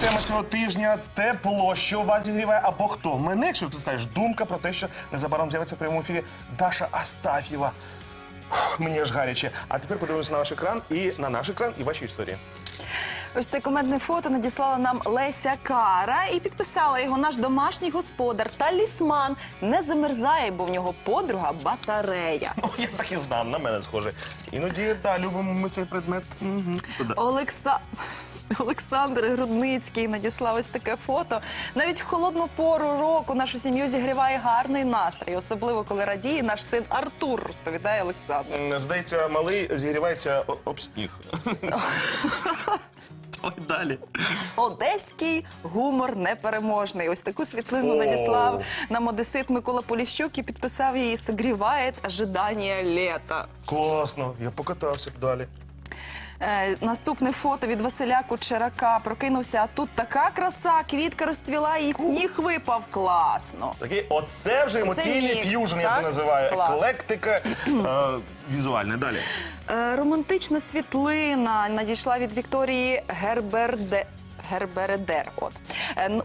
Тема цього тижня тепло, що вас зігріває або хто. Мене, якщо ти скажеш, думка про те, що незабаром з'явиться в прямому ефірі Даша Астафєва. Фух, Мені аж гаряче. А тепер подивимося на ваш екран і на наш екран і ваші історії. Ось це комедне фото надіслала нам Леся Кара і підписала його наш домашній господар талісман. Не замерзає, бо в нього подруга батарея. О, я так і знав, на мене схоже. Іноді, так, любимо ми цей предмет. Угу. Олекса... Олександр Грудницький надіслав ось таке фото. Навіть в холодну пору року нашу сім'ю зігріває гарний настрій, особливо коли радіє наш син Артур, розповідає Олександр. Здається, малий зігрівається об сніг. Ой, далі. Одеський гумор непереможний. Ось таку світлину надіслав нам одесит Микола Поліщук і підписав її «Согріває ожидання літа». Класно, я покатався б далі. Е, наступне фото від Василя Кучерака. Прокинувся, а тут така краса, квітка розцвіла і сніг випав. Класно. Такий, оце вже емоційний мікс, ф'южн, я це так? називаю. Клас. Еклектика е, візуальна. Далі. Е, романтична світлина надійшла від Вікторії Герберде. Гербередер, от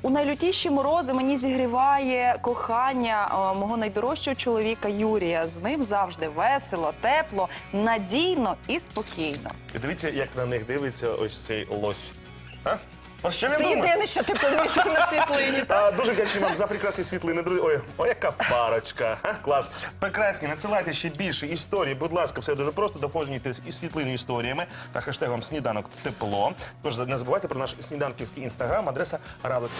у найлютіші морози мені зігріває кохання е, мого найдорожчого чоловіка Юрія. З ним завжди весело, тепло, надійно і спокійно. І дивіться, як на них дивиться ось цей лось. А? Про що він Це думає? єдине, що ти помітив на світлині. Дуже вдячний вам за прекрасні світлини, друзі. Ой, ой, яка парочка. Клас. Прекрасні, надсилайте ще більше історій. Будь ласка, все дуже просто. Доповнюйтесь і світлини історіями та хештегом сніданок тепло. Тож не забувайте про наш сніданківський інстаграм, адреса Равлекс.